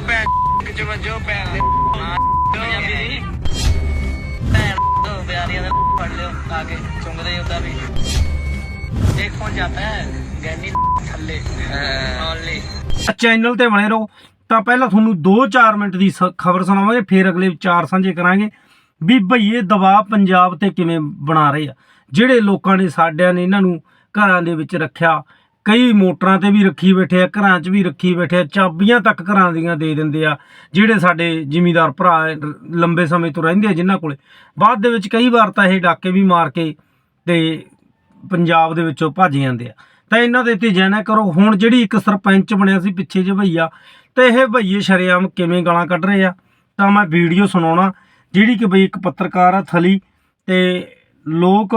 ਵੱਜੋ ਭੈਣ ਕਿਚ ਵੱਜੋ ਭੈਣ ਦੇ ਪੰਜਾਬੀ ਦੀ ਭੈਣ ਤੋਂ ਪਿਆਰੀਆਂ ਦਾ ਫੜ ਲਿਓ ਆ ਕੇ ਚੁੰਗਦੇ ਉਹਦਾ ਵੀ ਇੱਕ ਫੋਨ ਜਾਂਦਾ ਹੈ ਗੈਨੀ ਥੱਲੇ ਓਨਲੀ ਚੈਨਲ ਤੇ ਬਣੇ ਰਹੋ। ਤਾਂ ਪਹਿਲਾਂ ਤੁਹਾਨੂੰ 2-4 ਮਿੰਟ ਦੀ ਖਬਰ ਸੁਣਾਵਾਂਗੇ, ਫਿਰ ਅਗਲੇ ਵਿਚਾਰ ਸਾਂਝੇ ਕਰਾਂਗੇ। ਵੀ ਭਈਏ, ਦਬਾਅ ਪੰਜਾਬ ਤੇ ਕਿਵੇਂ ਬਣਾ ਰਹੇ ਆ? ਜਿਹੜੇ ਲੋਕਾਂ ਨੇ ਸਾਡਿਆਂ ਨੇ ਇਹਨਾਂ ਨੂੰ ਘਰਾਂ ਦੇ ਵਿੱਚ ਰੱਖਿਆ ਕਈ ਮੋਟਰਾਂ ਤੇ ਵੀ ਰੱਖੀ ਬੈਠੇ ਆ, ਘਰਾਂ 'ਚ ਵੀ ਰੱਖੀ ਬੈਠੇ ਆ, ਚਾਬੀਆਂ ਤੱਕ ਘਰਾਂ ਦੀਆਂ ਦੇ ਦਿੰਦੇ ਆ, ਜਿਹੜੇ ਸਾਡੇ ਜ਼ਿਮੀਦਾਰ ਭਰਾ ਲੰਬੇ ਸਮੇਂ ਤੋਂ ਰਹਿੰਦੇ ਆ ਜਿਨ੍ਹਾਂ ਕੋਲੇ। ਬਾਅਦ ਦੇ ਵਿੱਚ ਕਈ ਵਾਰ ਤਾਂ ਇਹ ਡਾਕੇ ਵੀ ਮਾਰ ਕੇ ਤੇ ਪੰਜਾਬ ਦੇ ਵਿੱਚੋਂ ਭੱਜ ਜਾਂਦੇ ਆ। ਤਾਂ ਇਹਨਾਂ ਦੇ ਤੇ ਜੈਨਾ ਕਰੋ, ਹੁਣ ਜਿਹੜੀ ਇੱਕ ਸਰਪੰਚ ਬਣਿਆ ਸੀ ਪਿੱਛੇ ਜੇ ਭਈਆ, ਤੇ ਇਹ ਭਈਏ ਸ਼ਰੇਆਮ ਕਿਵੇਂ ਗਾਲਾਂ ਕੱਢ ਰਹੇ ਆ, ਤਾਂ ਮੈਂ ਵੀਡੀਓ ਸੁਣਾਉਣਾ, ਜਿਹੜੀ ਕਿ ਬਈ ਇੱਕ ਪੱਤਰਕਾਰ ਆ ਥਲੀ, ਤੇ ਲੋਕ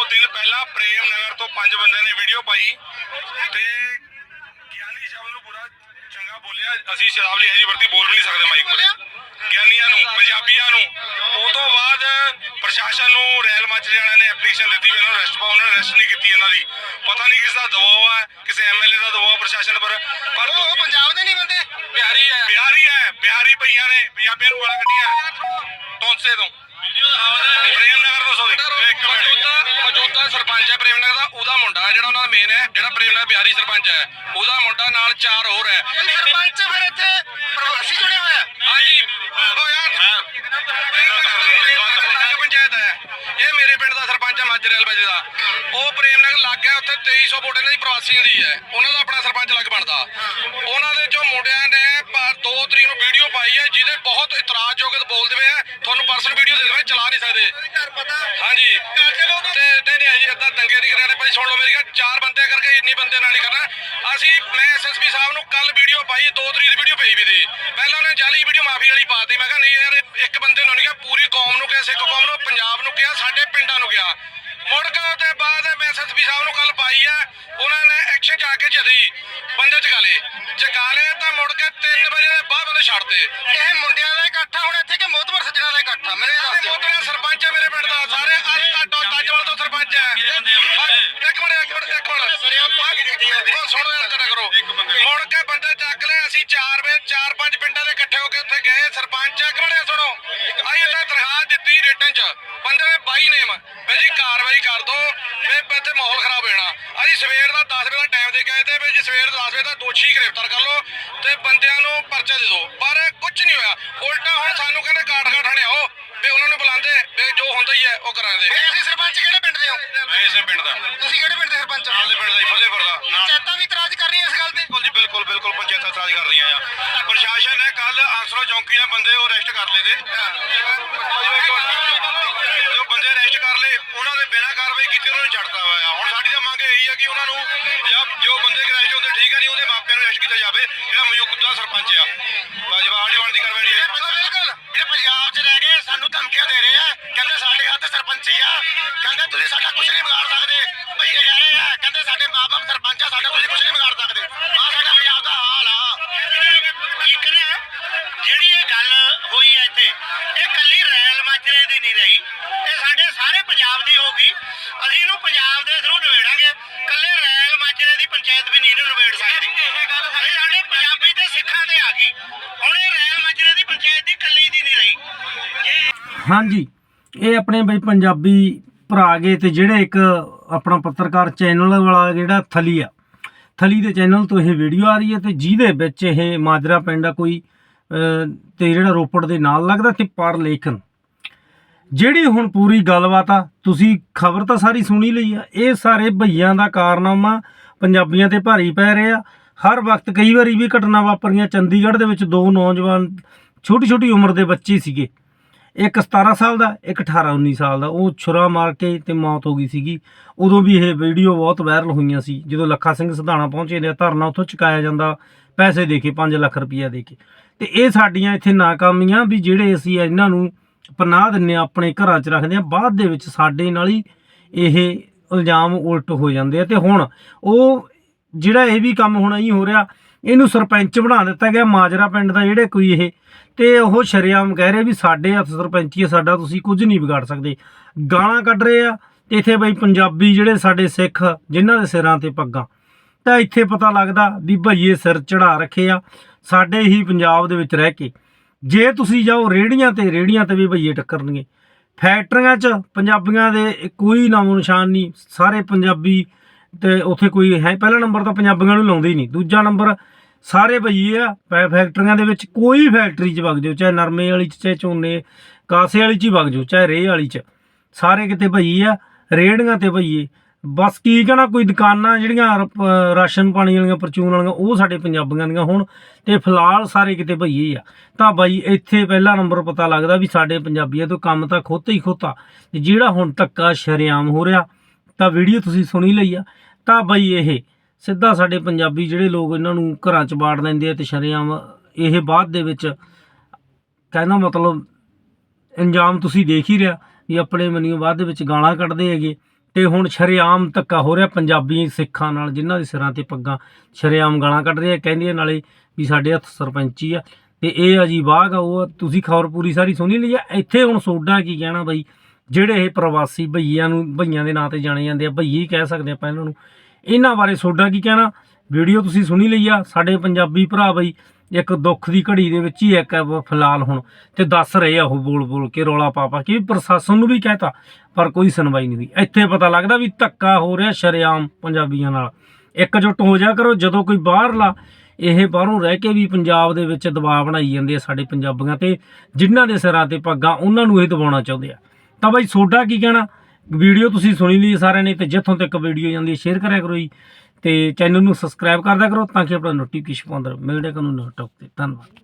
2 ਦਿਨ ਪਹਿਲਾਂ ਪ੍ਰੇਮ ਨਗਰ ਤੋਂ ਪੰਜ ਬੰਦਿਆਂ ਨੇ ਵੀਡੀਓ ਪਾਈ ਤੇ ਗਿਆਨੀ ਸ਼ਬਦ ਨੂੰ ਬੁਰਾ ਚੰਗਾ ਬੋਲਿਆ। ਅਸੀਂ ਸ਼ਰਾਬ ਲਈ ਜੀ ਵਰਤੀ ਬੋਲ ਨਹੀਂ ਸਕਦੇ ਮਾਈਕ 'ਤੇ ਗਿਆਨੀਆਂ ਨੂੰ ਪੰਜਾਬੀਆਂ ਨੂੰ। ਉਹ ਤੋਂ ਬਾਅਦ ਪ੍ਰਸ਼ਾਸਨ ਨੂੰ ਰੈਲ ਮੱਚ ਜਾਣਾ ਨੇ ਐਪਲੀਕੇਸ਼ਨ ਦਿੱਤੀ ਵੀ ਇਹਨਾਂ ਨੂੰ ਅਰੈਸਟ ਉਹਨਾਂ ਨੇ ਅਰੈਸਟ ਨਹੀਂ ਕੀਤੀ ਇਹਨਾਂ ਦੀ। ਪਤਾ ਨਹੀਂ ਕਿਸ ਦਾ ਦਬਾਅ ਹੈ ਕਿਸੇ ਐਮਐਲਏ ਦਾ ਦਬਾਅ ਪ੍ਰਸ਼ਾਸਨ ਪਰ ਪਰ ਉਹ ਪੰਜਾਬ ਦੇ ਨਹੀਂ ਬੰਦੇ। ਬਿਹਾਰੀ ਹੈ। ਬਿਹਾਰੀ ਹੈ ਬਿਹਾਰੀ ਭਈਆਂ ਨੇ ਪੰਜਾਬੀਆਂ ਨੂੰ ਗਾਲਾਂ ਕੱਢੀਆਂ। ਤੋਂਸੇ ਤੋਂ। ਪ੍ਰੇਮ ਨਗਰ ਤੋਂ ਸੋਰੀ ਇੱਕ ਮਿੰਟ। ਮੌਜੂਦਾ ਸਰਪੰਚ ਹੈ ਪ੍ਰੇਮ ਨਗਰ ਦਾ ਉਹਦਾ ਮੁੰਡਾ ਹੈ ਜਿਹੜਾ ਉਹਨਾਂ ਦਾ ਮੇਨ ਹੈ ਜਿਹੜਾ ਪ੍ਰੇਮ ਨਗਰ ਬਿਹਾਰੀ ਸਰਪੰਚ ਹੈ। ਉਹਦਾ ਮੁੰਡਾ ਨਾਲ ਚਾਰ ਹੋਰ ਹੈ। ਸਰਪੰਚ ਫਿਰ ਇੱਥੇ ਪ੍ਰਵਾਸੀ ਚੁਣਿਆ ਹੋਇਆ ਹਾਂਜੀ। ਉਹ ਯਾਰ ਮੈਂ ਪੰਚਾਇਤ ਹੈ। ਇਹ ਮੇਰੇ ਪਿੰਡ ਦਾ ਸਰਪੰਚ ਹੈ ਮਾਜਰੇਲ ਵਜੇ ਦਾ। ਉਹ ਪ੍ਰੇਮ ਨਗਰ ਲੱਗ ਗਿਆ ਉੱਥੇ 2300 ਵੋਟ ਇਹਨਾਂ ਦੀ ਪ੍ਰਵਾਸੀਆਂ ਦੀ ਹੈ। ਉਹਨਾਂ ਦਾ ਆਪਣਾ ਸਰਪੰਚ ਲੱਗ ਬਣਦਾ। ਉਹਨਾਂ ਦੇ ਜੋ ਮੁੰਡਿਆਂ ਨੇ ਪਰ 2 ਤਰੀਕ ਨੂੰ ਵੀਡੀਓ ਪਾਈ ਹੈ, ਜਿਹਦੇ ਬਹੁਤ ਇਤਰਾਜ਼ਯੋਗ ਬੋਲਦੇ ਪਏ ਆ। ਤੁਹਾਨੂੰ ਪਰਸਨਲ ਵੀਡੀਓ ਦੇ ਦੇਵਾਂ ਚਲਾ ਨਹੀਂ ਸਕਦੇ। ਹਾਂਜੀ। ਤੇ ਨਹੀਂ ਨਹੀਂ ਜੀ ਇਦਾਂ ਦੰਗੇ ਨਹੀਂ ਕਰਾਣੇ ਭਾਈ, ਸੁਣ ਲਓ ਮੇਰੀ ਗੱਲ, ਚਾਰ ਬੰਦੇ ਕਰਕੇ ਇੰਨੀ ਬੰਦੇ ਨਾਲ ਨਹੀਂ ਕਰਨਾ। ਅਸੀਂ, ਮੈਂ ਐਸਐਸਪੀ ਸਾਹਿਬ ਨੂੰ ਕੱਲ ਵੀਡੀਓ ਪਾਈ 2 ਤਰੀਕ ਦੀ ਵੀਡੀਓ ਪਈ ਵੀ ਦੀ ਪਹਿਲਾਂ ਉਹਨੇ ਜਾਲੀ ਵੀਡੀਓ ਮਾਫੀ ਵਾਲੀ ਪਾਤੀ ਮੈਂ ਕਿਹਾ, ਨਹੀਂ ਯਾਰ, ਇੱਕ ਬੰਦੇ ਨੂੰ ਨਹੀਂ ਕਿਹਾ, ਪੂਰੀ ਕੌਮ ਨੂੰ ਕਿਹਾ, ਸਿੱਖ ਕੌਮ ਨੂੰ, ਪੰਜਾਬ ਨੂੰ ਕਿਹਾ, ਸਾਡੇ ਪਿੰਡਾਂ ਨੂੰ ਕਿਹਾ। ਮੁੜ ਕੇ ਉਹਦੇ ਬਾਅਦ ਮੈਂ ਐਸਐਸਪੀ ਸਾਹਿਬ ਨੂੰ ਕੱਲ ਪਾਈ ਆ, ਉਹਨਾਂ ਨੇ ਐਕਸ਼ਨ ਜਾ ਕੇ ਜਦੀ ਬੰਦੇ ਚਕਾ ਲਏ। ਚਕਾ ਲਏ ਤਾਂ ਮੁੜ ਕੇ 3 ਵਜੇ ਦੇ ਬਾਅਦ ਬੰਦੇ ਛੱਡਤੇ ਇਹ ਮੁੰਡਿਆਂ ਦਾ ਇਕੱਠ ਆ ਹੁਣ ਇੱਥੇ ਕਿ ਮੋਤਬਰ ਸੱਜਣਾ ਦਾ ਇਕੱਠ? ਆ ਮੈਨੂੰ ਇਹ ਦੱਸ ਦਿਓ। ਸਰਪੰਚ ਹੈ ਮੇਰੇ ਪਿੰਡ ਦਾ ਸਾਰੇ ਅੱਜ ਤੱਕ ਤਾਜਵਾਲ ਤੋਂ ਸਰਪੰਚ ਹੈ ਇੱਕ ਮਿੰਟ ਇੱਕ ਮਿੰਟ ਇੱਕ ਮਿੰਟ ਸਰਿਆਮ ਪਾ ਕੇ ਦਿੱਤੀ ਆ ਉਹ ਸੁਣੋ ਯਾਰ ਕਰਾ ਕਰੋ ਮੁੜ ਕੇ ਬੰਦੇ ਚੱਕ ਲਏ ਅਸੀਂ ਚਾਰ ਵੇ ਚਾਰ ਪੰਜ ਪਿੰਡਾਂ ਦੇ ਇਕੱਠੇ ਹੋ ਕੇ ਉੱਥੇ ਗਏ ਸਰਪੰਚ ਇੱਕ ਮਿੰਟ ਸੁਣੋ ਅਸੀਂ ਉੱਥੇ ਦਰਖਾਸਤ ਦਿੱਤੀ ਰਿਟਨ ਚ ਬੰਦੇ ਬਾਈ ਨੇਮ। ਵੀ ਜੀ ਕਾਰਵਾਈ ਕਰ ਦੋ। ਵੀ ਇੱਥੇ ਮਾਹੌਲ ਖਰਾਬ ਹੋ ਜਾਣਾ। ਅਸੀਂ ਸਵੇਰ ਦਾ 10 ਵਜੇ ਦਾ ਟਾਈਮ ਦੇ ਕੇ ਆਏ ਤੇ ਵੀ ਜੀ ਸਵੇਰ 10 ਵਜੇ ਦਾ ਦੋਸ਼ੀ ਗ੍ਰਿਫਤਾਰ ਕਰ ਲਓ ਤੇ ਬੰਦਿਆਂ ਨੂੰ ਪਰਚਾ ਦੇ ਦਿਓ ਪਰ ਕੁਝ ਨਹੀਂ ਹੋਇਆ। ਉਲਟਾ ਹੁਣ ਸਾਨੂੰ ਕਹਿੰਦੇ ਕਾਟ ਕਾਟ ਹਣਿਆਓ ਵੀ ਉਹਨਾਂ ਨੂੰ ਬੁਲਾਉਂਦੇ ਵੀ ਜੋ ਹੁੰਦਾ ਹੀ ਹੈ ਉਹ ਕਰਾਂਦੇ ਤੁਸੀਂ ਸਰਪੰਚ ਕਿਹੜੇ ਪਿੰਡ ਦੇ ਹੋ? ਮੈਂ ਇਸੇ ਪਿੰਡ ਦਾ। ਤੁਸੀਂ ਕਿਹੜੇ ਪਿੰਡ ਦੇ ਸਰਪੰਚ ਹੋ? ਨਾਲੇ ਪਿੰਡ ਦਾ ਹੀ ਫਤਿਹਪੁਰ ਦਾ। ਪੰਚਾਇਤਾਂ ਵੀ ਇਤਰਾਜ਼ ਕਰ ਰਹੀਆਂ ਇਸ ਗੱਲ ਤੇ? ਬਿਲਕੁਲ ਜੀ ਬਿਲਕੁਲ ਬਿਲਕੁਲ ਪੰਚਾਇਤਾਂ ਇਤਰਾਜ਼ ਕਰ ਰਹੀਆਂ ਆ। ਪ੍ਰਸ਼ਾਸਨ ਨੇ ਕੱਲ ਆਸਰੋ ਚੌਂਕੀ ਦੇ ਬੰਦੇ ਉਹ ਅਰੈਸਟ ਕਰ ਲਏ ਤੇ ਜੋ ਬੰਦੇ ਅਰੈਸਟ ਕਰ ਲਏ ਉਹਨਾਂ ਦੇ ਬਿਨਾਂ ਕਾਰਵਾਈ ਕੀਤੀ ਉਹਨਾਂ ਨੂੰ ਛੱਡਤਾ ਹੋਇਆ। ਹੁਣ ਸਾਡੀ ਤਾਂ ਮੰਗ ਇਹੀ ਹੈ ਕਿ ਉਹਨਾਂ ਨੂੰ ਜਾਂ ਜੋ ਬੰਦੇ ਅਰੈਸਟ ਹੁੰਦੇ ਠੀਕ ਹੈ ਨਹੀਂ ਉਹਦੇ ਮਾਪਿਆਂ ਨੂੰ ਅਰੈਸਟ ਕੀਤਾ ਜਾਵੇ ਜਿਹੜਾ ਮੌਜੂਦਾ ਸਰਪੰਚ ਆ। ਬਾਜਵਾ ਜਵਾਨ ਦੀ ਕਾਰਵਾਈ ਹੈ ਜਿਹੜੇ ਪੰਜਾਬ 'ਚ ਰਹਿ ਗਏ ਸਾਨੂੰ ਧਮਕੀਆਂ ਦੇ ਰਹੇ ਆ ਕਹਿੰਦੇ ਸਾਡੇ ਹੱਥ ਸਰਪੰਚੀ ਆ। ਕਹਿੰਦੇ ਤੁਸੀਂ ਸਾਡਾ ਕੁਝ ਨਹੀਂ ਵਿਗਾੜ ਸਕਦੇ ਭਈਏ ਕਹਿ ਰਹੇ ਆ ਕਹਿੰਦੇ ਸਾਡੇ ਮਾਪੇ ਸਰਪੰਚ ਆ ਸਾਡਾ ਤੁਸੀਂ ਕੁਝ ਨਹੀਂ ਵਿਗਾੜ ਸਕਦੇ। ਆ ਸਾਡਾ ਪੰਜਾਬ ਦਾ ਹਾਲ ਆ। ਇੱਕ ਨਾ ਜਿਹੜੀ ਇਹ ਗੱਲ ਹੋਈ ਹੈ ਇੱਥੇ ਇਹ ਕੱਲੀ ਰੈਲ ਮਾਜਰੇ ਦੀ ਨਹੀਂ ਰਹੀ ਇਹ ਸਾਡੇ ਸਾਰੇ ਦੀ ਹੋਗੀ ਅਸੀਂ ਇਹਨੂੰ ਪੰਜਾਬ ਦੇ ਥਰੂ ਨਿਬੇੜਾਂਗੇ। ਕੱਲੇ ਰੈਲ ਮਾਜਰੇ ਦੀ ਪੰਚਾਇਤ ਵੀ ਨਹੀਂ ਇਹਨੂੰ ਨਿਬੇੜ ਸਕਦੀ। ਇਹ ਸਾਡੇ ਪੰਜਾਬੀ ਤੇ ਸਿੱਖਾਂ ਤੇ ਆ ਗਈ। ਹੁਣ ਇਹ ਰੈਲ ਮਾਜਰੇ ਦੀ ਪੰਚਾਇਤ ਦੀ ਕੱਲੀ ਦੀ ਨਹੀਂ ਰਹੀ। ਹਾਂਜੀ ਇਹ ਆਪਣੇ ਬਈ ਪੰਜਾਬੀ ਭਰਾ ਗਏ ਤੇ ਜਿਹੜੇ ਇੱਕ ਆਪਣਾ ਪੱਤਰਕਾਰ ਚੈਨਲ ਵਾਲਾ ਜਿਹੜਾ ਥਲੀ ਆ। ਥਲੀ ਦੇ ਚੈਨਲ ਤੋਂ ਇਹ ਵੀਡੀਓ ਆ ਰਹੀ ਹੈ ਤੇ ਜਿਹਦੇ ਵਿੱਚ ਇਹ ਮਾਜਰਾ ਪਿੰਡ ਆ ਕੋਈ ਤੇ ਜਿਹੜਾ ਰੋਪੜ ਦੇ ਨਾਲ ਲੱਗਦਾ ਤੇ ਪਰ ਲੇਕਿਨ ਜਿਹੜੀ ਹੁਣ ਪੂਰੀ ਗੱਲਬਾਤ ਆ, ਤੁਸੀਂ ਖਬਰ ਤਾਂ ਸਾਰੀ ਸੁਣੀ ਲਈ ਆ, ਇਹ ਸਾਰੇ ਭਈਆਂ ਦਾ ਕਾਰਨਾਮਾ ਪੰਜਾਬੀਆਂ ਤੇ ਭਾਰੀ ਪੈ ਰਿਹਾ। ਹਰ ਵਕਤ ਕਈ ਵਾਰੀ ਵੀ ਘਟਨਾ ਵਾਪਰੀਆਂ, ਚੰਡੀਗੜ੍ਹ ਦੇ ਵਿੱਚ ਦੋ ਨੌਜਵਾਨ ਛੋਟੀ ਛੋਟੀ ਉਮਰ ਦੇ ਬੱਚੇ ਸੀਗੇ। ਇੱਕ 17 ਸਾਲ ਦਾ, ਇੱਕ 18 19 ਸਾਲ ਦਾ। ਉਹ ਛੁਰਾ ਮਾਰ ਕੇ ਤੇ ਮੌਤ ਹੋ ਗਈ ਸੀਗੀ। ਉਦੋਂ ਵੀ ਇਹ ਵੀਡੀਓ ਬਹੁਤ ਵਾਇਰਲ ਹੋਈਆਂ ਸੀ। ਜਦੋਂ ਲੱਖਾ ਸਿੰਘ ਸਿਧਾਣਾ ਪਹੁੰਚੇ ਨੇ, ਧਰਨਾ ਉੱਥੋਂ ਚੁਕਾਇਆ ਜਾਂਦਾ, ਪੈਸੇ ਦੇ ਕੇ 5 ਲੱਖ ਰੁਪਈਆ ਦੇ ਕੇ। ਤੇ ਇਹ ਸਾਡੀਆਂ ਇੱਥੇ ਨਾਕਾਮੀਆਂ ਵੀ ਜਿਹੜੇ ਅਸੀਂ ਇਹਨਾਂ ਨੂੰ ਪਨਾਹ ਦਿੰਨੇ ਹਾਂ, ਆਪਣੇ ਘਰਾਂ 'ਚ ਰੱਖਦੇ ਆ ਬਾਅਦ ਦੇ ਵਿੱਚ ਸਾਡੇ ਨਾਲ ਹੀ ਇਹ ਇਲਜ਼ਾਮ ਉਲਟ ਹੋ ਜਾਂਦੇ ਆ। ਤੇ ਹੁਣ ਉਹ ਜਿਹੜਾ ਇਹ ਵੀ ਕੰਮ ਹੁਣ ਹੀ ਹੋ ਰਿਹਾ ਇਹਨੂੰ ਸਰਪੰਚ ਬਣਾ ਦਿੱਤਾ ਗਿਆ ਮਾਜਰਾ ਪਿੰਡ ਦਾ ਜਿਹੜੇ ਕੋਈ ਇਹ ਤੇ ਉਹ ਸ਼ਰੇਆਮ ਕਹਿ ਰਹੇ ਵੀ ਸਾਡੇ ਹੱਥ ਸਰਪੰਚੀ ਹੈ ਸਾਡਾ ਤੁਸੀਂ ਕੁਝ ਨਹੀਂ ਵਿਗਾੜ ਸਕਦੇ। ਗਾਲਾਂ ਕੱਢ ਰਹੇ ਆ ਇੱਥੇ ਬਈ ਪੰਜਾਬੀ ਜਿਹੜੇ ਸਾਡੇ ਸਿੱਖ ਜਿਨ੍ਹਾਂ ਦੇ ਸਿਰਾਂ ਤੇ ਪੱਗਾਂ ਤਾਂ ਇੱਥੇ ਪਤਾ ਲੱਗਦਾ ਵੀ ਭਈਏ ਸਿਰ ਚੜਾ ਰੱਖੇ ਆ ਸਾਡੇ ਹੀ ਪੰਜਾਬ ਦੇ ਵਿੱਚ ਰਹਿ ਕੇ। ਜੇ ਤੁਸੀਂ ਜਾਓ ਰੇੜੀਆਂ ਤੇ ਰੇੜੀਆਂ ਤੇ ਵੀ ਭਈਏ ਟੱਕਰਨਗੇ। ਫੈਕਟਰੀਆਂ 'ਚ ਪੰਜਾਬੀਆਂ ਦੇ ਕੋਈ ਨਾਮੋ ਨਿਸ਼ਾਨ ਨਹੀਂ, ਸਾਰੇ ਪੰਜਾਬੀ ਤੇ ਉੱਥੇ ਕੋਈ ਹੈ, ਪਹਿਲਾ ਨੰਬਰ ਤਾਂ ਪੰਜਾਬੀਆਂ ਨੂੰ ਲਾਉਂਦੇ ਹੀ ਨਹੀਂ, ਦੂਜਾ ਨੰਬਰ ਸਾਰੇ ਭਈਏ ਆ ਫੈਕਟਰੀਆਂ ਦੇ ਵਿੱਚ ਕੋਈ ਫੈਕਟਰੀ 'ਚ ਵਗ ਜਾਓ, ਚਾਹੇ ਨਰਮੇ ਵਾਲੀ 'ਚ, ਚਾਹੇ ਝੋਨੇ, ਕਾਸੇ ਵਾਲੀ 'ਚ ਹੀ ਵਗ ਜਾਓ, ਚਾਹੇ ਰੇਹ ਵਾਲੀ 'ਚ। ਸਾਰੇ ਕਿਤੇ ਭਈਏ ਆ ਰੇੜੀਆਂ ਤੇ ਭਈਏ ਬਸ ਕੀ ਕਹਣਾ, ਕੋਈ ਦੁਕਾਨਾਂ ਜਿਹੜੀਆਂ ਰਾਸ਼ਨ ਪਾਣੀ ਵਾਲੀਆਂ, ਪਰਚੂਨ ਵਾਲੀਆਂ, ਉਹ ਸਾਡੇ ਪੰਜਾਬੀਆਂ ਦੀਆਂ ਹੁਣ ਤੇ ਫਿਲਹਾਲ ਸਾਰੇ ਕਿਤੇ ਭਈਏ ਆ। ਤਾਂ ਬਾਈ, ਇੱਥੇ ਪਹਿਲਾ ਨੰਬਰ ਪਤਾ ਲੱਗਦਾ ਵੀ ਸਾਡੇ ਪੰਜਾਬੀਆਂ ਤੋਂ ਕੰਮ ਤਾਂ ਖੋਤਾ ਹੀ ਖੋਤਾ। ਤੇ ਜਿਹੜਾ ਹੁਣ ਧੱਕਾ ਸ਼ਰੇਆਮ ਹੋ ਰਿਹਾ, ਤਾਂ ਵੀਡੀਓ ਤੁਸੀਂ ਸੁਣੀ ਲਈ ਆ। ਤਾਂ ਬਾਈ, ਇਹ ਸਿੱਧਾ ਸਾਡੇ ਪੰਜਾਬੀ ਜਿਹੜੇ ਲੋਕ ਇਹਨਾਂ ਨੂੰ ਘਰਾਂ 'ਚ ਬਾੜ ਲੈਂਦੇ ਆ ਤੇ ਸ਼ਰੇਆਮ ਇਹ ਬਾਅਦ ਦੇ ਵਿੱਚ ਕਹਿੰਦਾ ਮਤਲਬ ਅੰਜਾਮ ਤੁਸੀਂ ਦੇਖ ਹੀ ਰਿਹਾ ਵੀ ਆਪਣੇ ਮਨੀਓ ਬਾਅਦ ਦੇ ਵਿੱਚ ਗਾਲਾਂ ਕੱਢਦੇ ਹੈਗੇ। ਤੇ ਹੁਣ ਸ਼ਰੇਆਮ ਧੱਕਾ ਹੋ ਰਿਹਾ ਪੰਜਾਬੀ ਸਿੱਖਾਂ ਨਾਲ, ਜਿਨ੍ਹਾਂ ਦੇ ਸਿਰਾਂ ਤੇ ਪੱਗਾਂ ਸ਼ਰੇਆਮ ਗਾਲਾਂ ਕੱਢ ਰਹੇ ਆ, ਕਹਿੰਦੇ ਨਾਲੇ ਵੀ ਸਾਡੇ ਹੱਥ ਸਰਪੰਚੀ ਆ। ਤੇ ਇਹ ਅਜੀ ਜੀ ਬਾਗ ਆ, ਉਹ ਤੁਸੀਂ ਖਬਰ ਪੂਰੀ ਸਾਰੀ ਸੁਣੀ ਲਈ ਆ? ਇੱਥੇ ਹੁਣ ਸੋਡਾ ਕੀ ਕਹਿਣਾ ਬਈ? ਜਿਹੜੇ ਇਹ ਪ੍ਰਵਾਸੀ ਭਈਆਂ ਨੂੰ, ਭਈਆਂ ਦੇ ਨਾਂ ਤੇ ਜਾਣੇ ਜਾਂਦੇ ਆ ਭਈਏ ਕਹਿ ਸਕਦੇ ਆਪਾਂ ਇਹਨਾਂ ਨੂੰ। ਇਹਨਾਂ ਬਾਰੇ ਸੋਡਾ ਕੀ ਕਹਿਣਾ? ਵੀਡੀਓ ਤੁਸੀਂ ਸੁਣੀ ਲਈ ਆ, ਸਾਡੇ ਪੰਜਾਬੀ ਭਰਾ ਬਈ ਇੱਕ ਦੁੱਖ ਦੀ ਘੜੀ ਦੇ ਵਿੱਚ ਹੀ ਇੱਕ ਫਿਲਹਾਲ ਹੁਣ, ਤੇ ਦੱਸ ਰਹੇ ਆ ਉਹ ਬੋਲ ਬੋਲ ਕੇ ਰੋਲਾ ਪਾ ਪਾ ਕੇ ਵੀ ਪ੍ਰਸ਼ਾਸਨ ਨੂੰ ਵੀ ਕਹਿਤਾ, ਪਰ ਕੋਈ ਸੁਣਵਾਈ ਨਹੀਂ ਹੋਈ। ਇੱਥੇ ਪਤਾ ਲੱਗਦਾ ਵੀ ਧੱਕਾ ਹੋ ਰਿਹਾ ਸ਼ਰੇਆਮ ਪੰਜਾਬੀਆਂ ਨਾਲ। ਇਕਜੁੱਟ ਹੋ ਜਾ ਕਰੋ, ਜਦੋਂ ਕੋਈ ਬਾਹਰਲਾ ਇਹ ਬਾਹਰੋਂ ਰਹਿ ਕੇ ਵੀ ਪੰਜਾਬ ਦੇ ਵਿੱਚ ਦਬਾਅ ਬਣਾਈ ਜਾਂਦੇ ਆ ਸਾਡੇ ਪੰਜਾਬੀਆਂ ਤੇ, ਜਿਨ੍ਹਾਂ ਦੇ ਸਿਰਾਂ ਤੇ ਪੱਗਾਂ, ਉਹਨਾਂ ਨੂੰ ਇਹ ਦਬਾਉਣਾ ਚਾਹੁੰਦੇ ਆ। ਤਾਂ ਬਾਈ, ਸੋਡਾ ਕੀ ਕਹਿਣਾ? ਵੀਡੀਓ ਤੁਸੀਂ ਸੁਣੀ ਲਈ ਸਾਰਿਆਂ ਨੇ, ਤੇ ਜਿੱਥੋਂ ਤੱਕ ਵੀਡੀਓ ਜਾਂਦੀ ਹੈ, ਸ਼ੇਅਰ ਕਰਿਆ ਕਰੋ ਜੀ। ਤੇ ਚੈਨਲ ਨੂੰ ਸਬਸਕ੍ਰਾਈਬ ਕਰਦਾ ਕਰੋ ਤਾਂ ਕਿ ਆਪਣਾ ਨੋਟੀਫਿਕੇਸ਼ਨ ਪਾਉਂਦਾ ਰਹੇ। ਮਿਲਦੇ ਕਾਨੂੰਨ ਟੌਪ ਤੇ ਧੰਨਵਾਦ